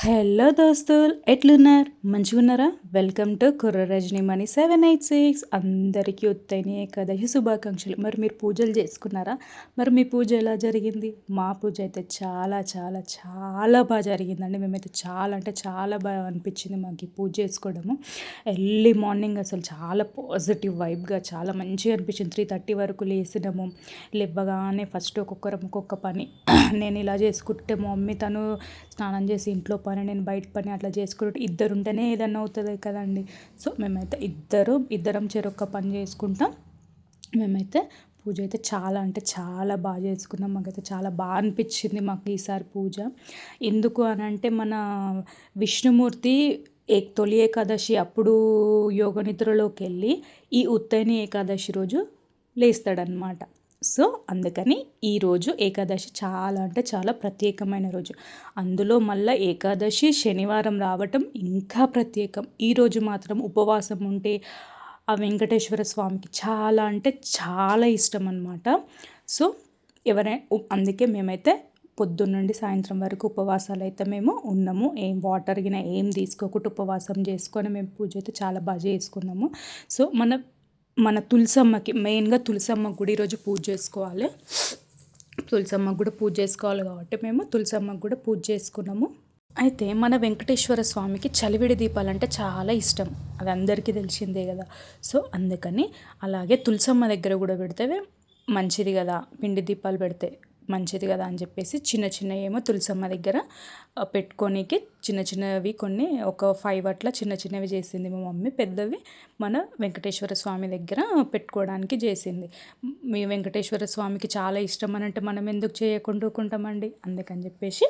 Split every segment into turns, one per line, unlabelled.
Hello దోస్తులు ఎట్లున్నారు? మంచిగా ఉన్నారా వెల్కమ్ టు కుర్ర Rajani Mani seven eight six. అందరికీ ఉత్తైన ఏకాదశి శుభాకాంక్షలు. మరి మీరు పూజలు చేసుకున్నారా? మరి మీ పూజ ఎలా జరిగింది? మా పూజ అయితే చాలా చాలా చాలా బాగా జరిగిందండి. మేమైతే చాలా అంటే చాలా బాగా అనిపించింది మాకు పూజ చేసుకోవడము. ఎర్లీ మార్నింగ్ అసలు చాలా పాజిటివ్ వైబ్గా చాలా మంచిగా అనిపించింది. త్రీ థర్టీ వరకు లేసినాము. లేవగానే ఫస్ట్ ఒక్కొక్కరం ఒక్కొక్క పని నేను ఇలా చేసుకుంటే మా మమ్మీ తను స్నానం చేసి ఇంట్లో పని నేను బయట పని అట్లా చేసుకుంటే ఇద్దరు ఉంటేనే ఏదన్నా అవుతుంది కదండి. సో మేమైతే ఇద్దరు ఇద్దరం చెరొక్క పని చేసుకుంటాం. మేమైతే పూజ అయితే చాలా అంటే చాలా బాగా చేసుకున్నాం. మాకైతే చాలా బాగా అనిపించింది మాకు ఈసారి పూజ. ఎందుకు అని అంటే మన విష్ణుమూర్తి ఏ తొలి ఏకాదశి అప్పుడు యోగ నిద్రలోకి వెళ్ళి ఈ ఉత్తైని ఏకాదశి రోజు లేస్తాడనమాట సో అందుకని ఈరోజు ఏకాదశి చాలా అంటే చాలా ప్రత్యేకమైన రోజు. అందులో మళ్ళీ ఏకాదశి శనివారం రావటం ఇంకా ప్రత్యేకం. ఈరోజు మాత్రం ఉపవాసం ఉంటే ఆ వెంకటేశ్వర స్వామికి చాలా అంటే చాలా ఇష్టం అనమాట సో ఎవరైనా అందుకే మేమైతే పొద్దున్నండి సాయంత్రం వరకు ఉపవాసాలు అయితే మేము ఉన్నాము. ఏం వాటర్ గిన ఏం తీసుకోకుండా ఉపవాసం చేసుకొని మేము పూజ అయితే చాలా బాగా చేసుకున్నాము. సో మన మన తులసమ్మకి మెయిన్గా తులసమ్మ గుడి ఈరోజు పూజ చేసుకోవాలి. తులసమ్మకు కూడా పూజ చేసుకోవాలి కాబట్టి మేము తులసమ్మకు కూడా పూజ చేసుకున్నాము. అయితే మన వెంకటేశ్వర స్వామికి చలివిడి దీపాలంటే చాలా ఇష్టం. అది అందరికీ తెలిసిందే కదా. సో అందుకని అలాగే తులసమ్మ దగ్గర కూడా పెడితే మంచిది కదా. పిండి దీపాలు పెడితే మంచిది కదా అని చెప్పేసి చిన్న చిన్న ఏమో తులసమ్మ దగ్గర పెట్టుకోనికి చిన్న చిన్నవి కొన్ని ఒక ఫైవ్ అట్లా చిన్న చిన్నవి చేసింది మా మమ్మీ. పెద్దవి మన వెంకటేశ్వర స్వామి దగ్గర పెట్టుకోవడానికి చేసింది. మీ వెంకటేశ్వర స్వామికి చాలా ఇష్టం అని అంటే మనం ఎందుకు చేయకుండా ఉంటామండి అందుకని చెప్పేసి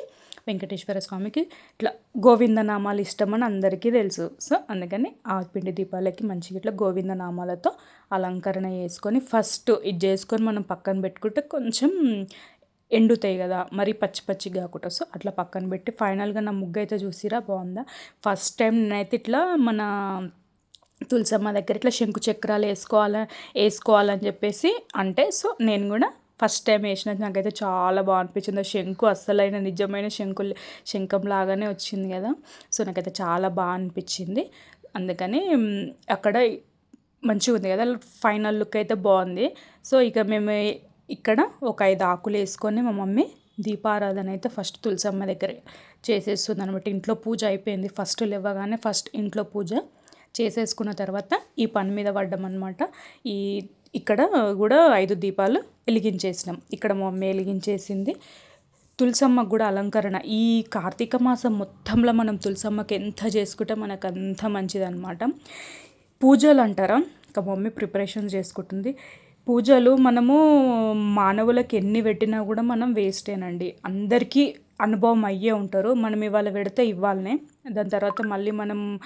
వెంకటేశ్వర స్వామికి ఇట్లా గోవిందనామాలు అని అందరికీ తెలుసు. సో అందుకని ఆ పిండి దీపాలకి మంచిగా ఇట్లా గోవిందనామాలతో అలంకరణ చేసుకొని ఫస్ట్ ఇది చేసుకొని మనం పక్కన పెట్టుకుంటే కొంచెం ఎండుతాయి కదా మరి పచ్చి పచ్చి కాకుండా. సో అట్లా పక్కన పెట్టి ఫైనల్గా నా ముగ్గు అయితే చూసిరా బాగుందా? ఫస్ట్ టైం నేనైతే ఇట్లా మన తులసమ్మ దగ్గర ఇట్లా శంకు చక్రాలు వేసుకోవాలి వేసుకోవాలని చెప్పేసి అంటే సో నేను కూడా ఫస్ట్ టైం వేసినది నాకైతే చాలా బాగా అనిపించింది. శంకు అస్సలైన నిజమైన శంకు శంఖం లాగానే వచ్చింది కదా. సో నాకైతే చాలా బాగా అనిపించింది. అందుకని అక్కడ మంచిగా ఉంది కదా ఫైనల్ లుక్ అయితే బాగుంది. సో ఇక మేము ఇక్కడ ఒక ఐదు ఆకులు వేసుకొని మా మమ్మీ దీపారాధన అయితే ఫస్ట్ తులసమ్మ దగ్గర చేసేస్తుంది అనమాట ఇంట్లో పూజ అయిపోయింది. ఫస్ట్ లేవగానే ఫస్ట్ ఇంట్లో పూజ చేసేసుకున్న తర్వాత ఈ పని మీద పడ్డం అనమాట ఈ ఇక్కడ కూడా ఐదు దీపాలు వెలిగించేసినాం. ఇక్కడ మా మమ్మీ వెలిగించేసింది. తులసమ్మకు కూడా అలంకరణ. ఈ కార్తీక మాసం మొత్తంలో మనం తులసమ్మకి ఎంత చేసుకుంటే మనకు అంత మంచిదన్నమాట. పూజలు అంటారా ఇంకా మమ్మీ ప్రిపరేషన్ చేసుకుంటుంది. పూజలు మనము మానవులకు ఎన్ని పెట్టినా కూడా మనం వేస్టేనండి. అందరికీ అనుభవం అయ్యే ఉంటారు. మనం ఇవాళ పెడితే ఇవ్వాలనే. దాని తర్వాత మళ్ళీ మనం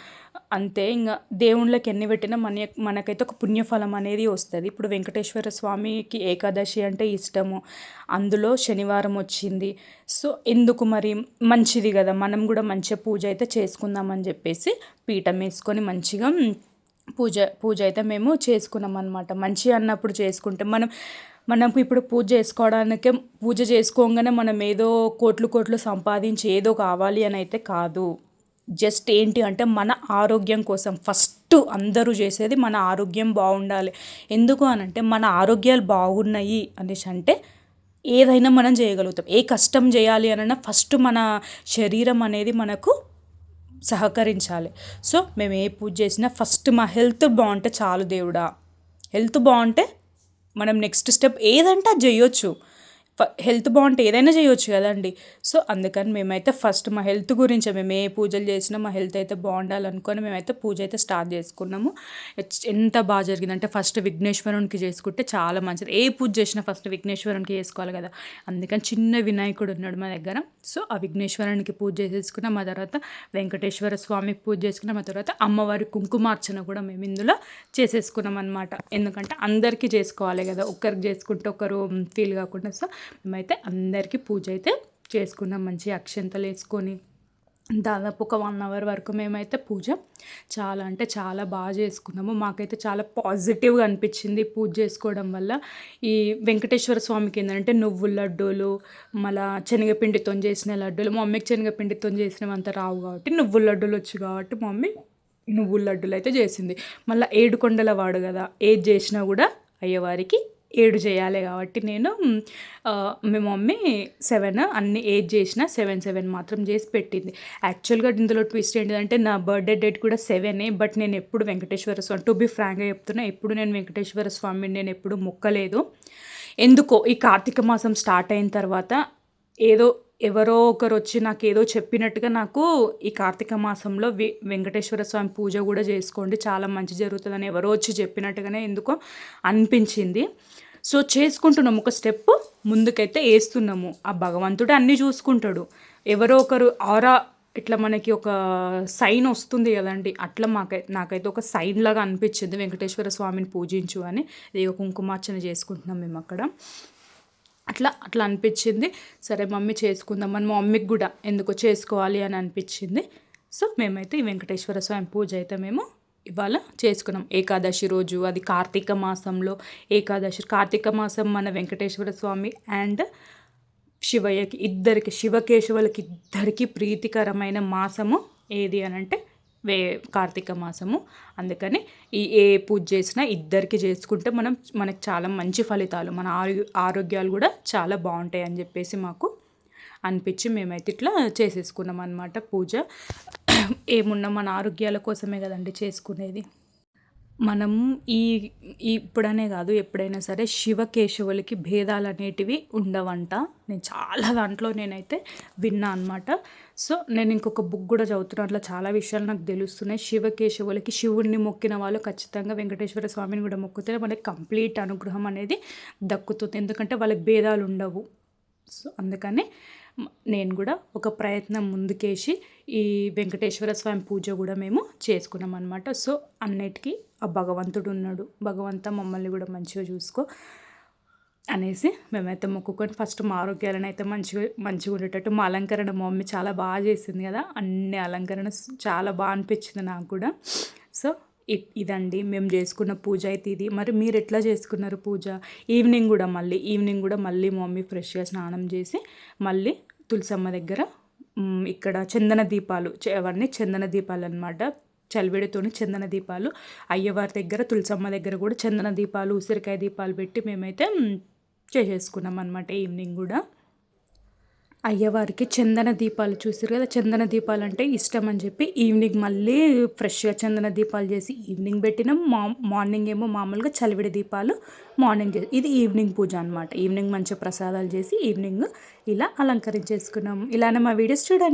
అంతే. ఇంకా దేవుళ్ళకి ఎన్ని పెట్టినా మన మనకైతే ఒక పుణ్యఫలం అనేది వస్తుంది. ఇప్పుడు వెంకటేశ్వర స్వామికి ఏకాదశి అంటే ఇష్టము. అందులో శనివారం వచ్చింది. సో ఎందుకు మరి? మంచిది కదా. మనం కూడా మంచిగా పూజ అయితే చేసుకుందామని చెప్పేసి పీఠం వేసుకొని మంచిగా పూజ పూజ అయితే మేము చేసుకున్నాం అనమాట మంచి అన్నప్పుడు చేసుకుంటే మనం మనం ఇప్పుడు పూజ చేసుకోవడానికే పూజ చేసుకోగానే మనం ఏదో కోట్లు కోట్లు సంపాదించి ఏదో కావాలి అని అయితే కాదు. జస్ట్ ఏంటి అంటే మన ఆరోగ్యం కోసం ఫస్ట్ అందరూ చేసేది మన ఆరోగ్యం బాగుండాలి. ఎందుకు అని అంటే మన ఆరోగ్యాలు బాగున్నాయి అనేసి అంటే ఏదైనా మనం చేయగలుగుతాం. ఏ కష్టం చేయాలి అనన్నా ఫస్ట్ మన శరీరం అనేది మనకు సహకరించాలి. సో మేము ఏ పూజ చేసినా ఫస్ట్ మా హెల్త్ బాగుంటే చాలు దేవుడా. హెల్త్ బాగుంటే మనం నెక్స్ట్ స్టెప్ ఏదంటే అది చేయొచ్చు. హెల్త్ బాగుంటే ఏదైనా చేయొచ్చు కదండి. సో అందుకని మేమైతే ఫస్ట్ మా హెల్త్ గురించి మేము ఏ పూజలు చేసినా మా హెల్త్ అయితే బాగుండాలనుకొని మేమైతే పూజ అయితే స్టార్ట్ చేసుకున్నాము. ఎంత బాగా జరిగిందంటే ఫస్ట్ విఘ్నేశ్వరునికి చేసుకుంటే చాలా మంచిది. ఏ పూజ చేసినా ఫస్ట్ విఘ్నేశ్వరునికి చేసుకోవాలి కదా. అందుకని చిన్న వినాయకుడు ఉన్నాడు మా దగ్గర. సో ఆ విఘ్నేశ్వరునికి పూజ చేసేసుకున్నాం మా తర్వాత వెంకటేశ్వర స్వామికి పూజ చేసుకున్నాం ఆ తర్వాత అమ్మవారి కుంకుమార్చన కూడా మేము ఇందులో చేసేసుకున్నాం అనమాట ఎందుకంటే అందరికీ చేసుకోవాలి కదా. ఒక్కరికి చేసుకుంటే ఒకరు ఫీల్ కాకుండా. సో మేమైతే అందరికీ పూజ అయితే చేసుకున్నాం. మంచి అక్షంతలు వేసుకొని దాదాపు ఒక వన్ అవర్ వరకు మేమైతే పూజ చాలా అంటే చాలా బాగా చేసుకున్నాము. మాకైతే చాలా పాజిటివ్గా అనిపించింది పూజ చేసుకోవడం వల్ల. ఈ వెంకటేశ్వర స్వామికి ఏంటంటే నువ్వుల లడ్డూలు మళ్ళా శనగపిండితో చేసిన లడ్డూలు మా మమ్మీకి శనగపిండితో చేసినవి అంత రావు కాబట్టి నువ్వుల లడ్డూలు వచ్చు కాబట్టి మా మమ్మీ నువ్వుల లడ్డూలు అయితే చేసింది. మళ్ళీ ఏడు కొండల వాడు కదా ఏది చేసినా కూడా అయ్యవారికి ఏడు చేయాలి కాబట్టి నేను మీ మమ్మీ సెవెన్ అన్ని ఏజ్ చేసిన సెవెన్ సెవెన్ మాత్రం చేసి పెట్టింది. యాక్చువల్గా ఇందులో ట్విస్ట్ ఏంటంటే నా బర్త్డే డేట్ కూడా సెవెనే బట్ నేను ఎప్పుడు వెంకటేశ్వర స్వామి టు బి ఫ్రాంక్గా చెప్తున్నా ఎప్పుడు నేను వెంకటేశ్వర స్వామిని నేను ఎప్పుడు మొక్కలేదు. ఎందుకో ఈ కార్తీక మాసం స్టార్ట్ అయిన తర్వాత ఏదో ఎవరో ఒకరు వచ్చి నాకు ఏదో చెప్పినట్టుగా నాకు ఈ కార్తీక మాసంలో వి వెంకటేశ్వర స్వామి పూజ కూడా చేసుకోండి చాలా మంచి జరుగుతుందని ఎవరో వచ్చి చెప్పినట్టుగానే ఎందుకో అనిపించింది. సో చేసుకుంటున్నాము. ఒక స్టెప్ ముందుకైతే వేస్తున్నాము. ఆ భగవంతుడు అన్నీ చూసుకుంటాడు. ఎవరో ఒకరు ఆరా ఇట్లా మనకి ఒక సైన్ వస్తుంది కదండి. అట్లా మాకై నాకైతే ఒక సైన్ లాగా అనిపించింది. వెంకటేశ్వర స్వామిని పూజించు అని. ఇది కుంకుమార్చన చేసుకుంటున్నాం మేము అక్కడ. అట్లా అట్లా అనిపించింది. సరే మమ్మీ చేసుకుందాం అని మా మమ్మీకి కూడా. ఎందుకో చేసుకోవాలి అని అనిపించింది. సో మేమైతే ఈ వెంకటేశ్వర స్వామి పూజ అయితే మేము ఇవాళ చేసుకున్నాం. ఏకాదశి రోజు అది కార్తీక మాసంలో ఏకాదశి కార్తీక మాసం మన వెంకటేశ్వర స్వామి అండ్ శివయ్యకి ఇద్దరికి శివకేశవులకి ఇద్దరికి ప్రీతికరమైన మాసము ఏది అని అంటే వే కార్తీక మాసము. అందుకని ఈ ఏ పూజ చేసినా ఇద్దరికి చేసుకుంటే మనం మనకు చాలా మంచి ఫలితాలు మన ఆరోగ్య ఆరోగ్యాలు కూడా చాలా బాగుంటాయి అని చెప్పేసి మాకు అనిపించి మేమైతే ఇట్లా చేసేసుకున్నాం అనమాట పూజ. ఏమున్నా మన ఆరోగ్యాల కోసమే కదండి చేసుకునేది. మనం ఈ ఇప్పుడనే కాదు ఎప్పుడైనా సరే శివకేశవులకి భేదాలు అనేటివి ఉండవంట. నేను చాలా దాంట్లో నేనైతే విన్నా అనమాట సో నేను ఇంకొక బుక్ కూడా చదువుతున్నా. అట్లా చాలా విషయాలు నాకు తెలుస్తున్నాయి. శివకేశవులకి శివుడిని మొక్కిన వాళ్ళు ఖచ్చితంగా వెంకటేశ్వర స్వామిని కూడా మొక్కితే మనకి కంప్లీట్ అనుగ్రహం అనేది దక్కుతుంది. ఎందుకంటే వాళ్ళకి భేదాలు ఉండవు. సో అందుకని నేను కూడా ఒక ప్రయత్నం ముందుకేసి ఈ వెంకటేశ్వర స్వామి పూజ కూడా మేము చేసుకున్నాం అనమాట సో అన్నిటికీ ఆ భగవంతుడు ఉన్నాడు. భగవంత మమ్మల్ని కూడా మంచిగా చూసుకో అనేసి మేమైతే మొక్కుకొని ఫస్ట్ మా ఆరోగ్యాలను అయితే మంచిగా మంచిగా ఉండేటట్టు మా అలంకరణ మా మమ్మీ చాలా బాగా చేసింది కదా. అన్ని అలంకరణ చాలా బాగా అనిపించింది నాకు కూడా. సో ఇదండి. మేము చేసుకున్న పూజ అయితే ఇది. మరి మీరు ఎట్లా చేసుకున్నారు పూజ? ఈవినింగ్ కూడా మళ్ళీ ఈవినింగ్ కూడా మళ్ళీ మమ్మీ ఫ్రెష్గా స్నానం చేసి మళ్ళీ తులసమ్మ దగ్గర ఇక్కడ చందన దీపాలు అవన్నీ చందన దీపాలు అనమాట చలివిడితోని చందన దీపాలు. అయ్యవారి దగ్గర తులసమ్మ దగ్గర కూడా చందన దీపాలు ఉసిరికాయ దీపాలు పెట్టి మేమైతే చేసేసుకున్నాం అనమాట ఈవినింగ్ కూడా. అయ్యవారికి చందన దీపాలు చూసారు కదా చందన దీపాలు అంటే ఇష్టం అని చెప్పి ఈవినింగ్ మళ్ళీ ఫ్రెష్గా చందన దీపాలు చేసి ఈవినింగ్ పెట్టినాం. మా మార్నింగ్ ఏమో మామూలుగా చలివిడి దీపాలు మార్నింగ్ చేసి ఇది ఈవినింగ్ పూజ అనమాట ఈవినింగ్ మంచి ప్రసాదాలు చేసి ఈవినింగ్ ఇలా అలంకరించేసుకున్నాం. ఇలానే మా వీడియోస్ చూడండి.